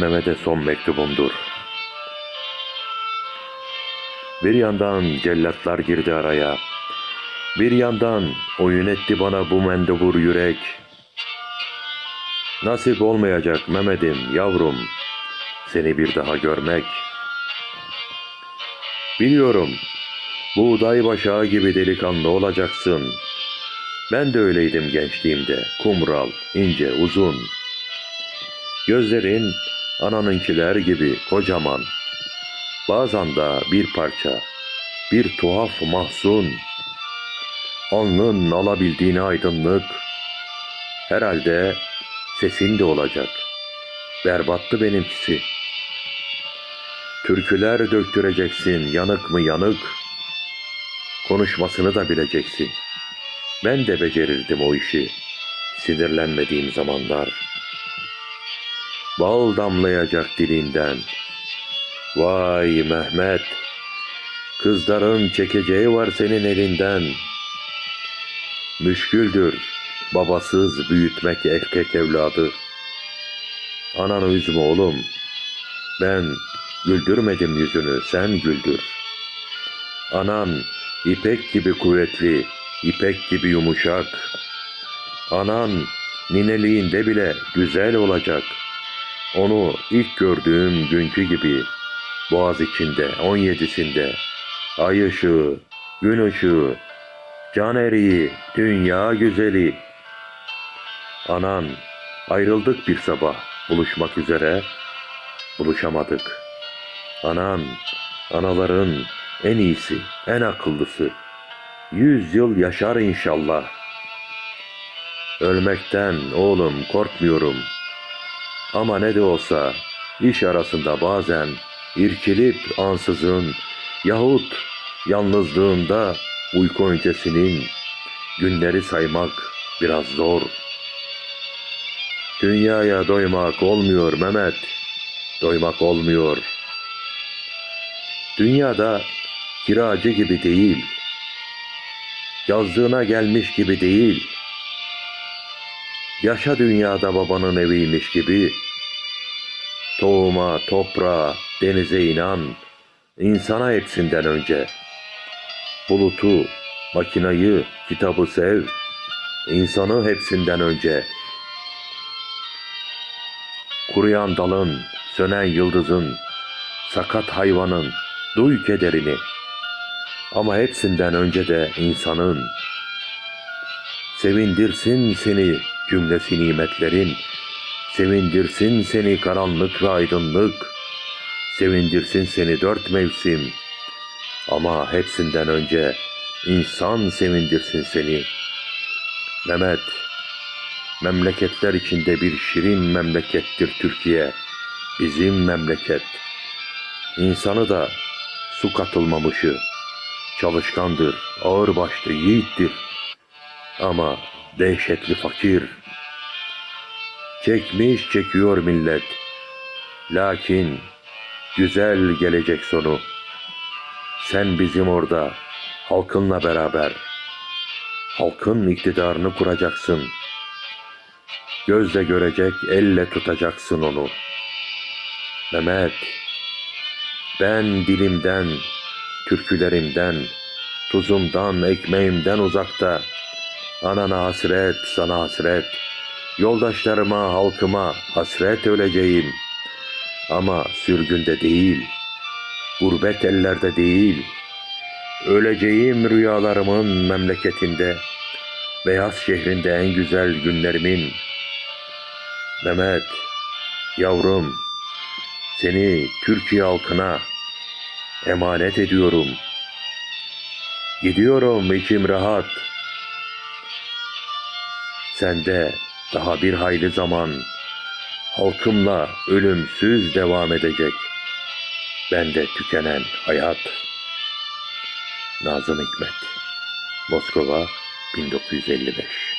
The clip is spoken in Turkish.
Mehmet'e son mektubumdur. Bir yandan cellatlar girdi araya. Bir yandan oyun etti bana bu mendebur yürek. Nasip olmayacak Mehmet'im yavrum seni bir daha görmek. Biliyorum buğday başağı gibi delikanlı olacaksın. Ben de öyleydim gençliğimde. Kumral, ince, uzun. Gözlerin ananınkiler gibi kocaman. Bazen de bir parça, bir tuhaf mahzun. Alnın alabildiğine aydınlık. Herhalde sesin de olacak. Berbattı benimkisi. Türküler döktüreceksin yanık mı yanık. Konuşmasını da bileceksin. Ben de becerirdim o işi. Sinirlenmediğim zamanlar. Bal damlayacak dilinden. Vay Mehmet. Kızların çekeceği var senin elinden. Müşküldür babasız büyütmek erkek evladı. Ananı üzme oğlum. Ben güldürmedim yüzünü, sen güldür. Anan ipek gibi kuvvetli, ipek gibi yumuşak. Anan nineliğinde bile güzel olacak. Onu ilk gördüğüm günkü gibi boğaz içinde, on yedisinde, ay ışığı, gün ışığı, can eriği, dünya güzeli. Anan ayrıldık bir sabah buluşmak üzere, buluşamadık. Anan, anaların en iyisi, en akıllısı. Yüz yıl yaşar inşallah. Ölmekten oğlum korkmuyorum. Ama ne de olsa iş arasında bazen irkilip ansızın yahut yalnızlığında uyku öncesinin günleri saymak biraz zor. Dünyaya doymak olmuyor Mehmet. Doymak olmuyor. Dünyada kiracı gibi değil. Yazdığına gelmiş gibi değil. Yaşa dünyada babanın eviymiş gibi. Tohuma, toprağa, denize inan. insana hepsinden önce. Bulutu, makinayı, kitabı sev. insanı hepsinden önce. Kuruyan dalın, sönen yıldızın, sakat hayvanın, duy kederini. Ama hepsinden önce de insanın. Sevindirsin seni cümlesi nimetlerin. Sevindirsin seni karanlık ve aydınlık. Sevindirsin seni dört mevsim. Ama hepsinden önce insan sevindirsin seni. Mehmet, memleketler içinde bir şirin memlekettir Türkiye. Bizim memleket. İnsanı da su katılmamışı. Çalışkandır, ağırbaşlı, yiğittir. Ama dehşetli fakir. Çekmiş çekiyor millet. Lakin güzel gelecek sonu. Sen bizim orada halkınla beraber halkın iktidarını kuracaksın. Gözle görecek, elle tutacaksın onu. Mehmet, ben dilimden, türkülerimden, tuzumdan, ekmeğimden uzakta. Anana hasret, sana hasret. Yoldaşlarıma, halkıma hasret öleceğim. Ama sürgünde değil, gurbet ellerde değil. Öleceğim rüyalarımın memleketinde, beyaz şehrinde en güzel günlerimin. Mehmet, yavrum, seni Türkiye halkına emanet ediyorum. Gidiyorum içim rahat. Sende daha bir hayli zaman halkımla ölümsüz devam edecek. Bende tükenen hayat. Nazım Hikmet Moskova 1955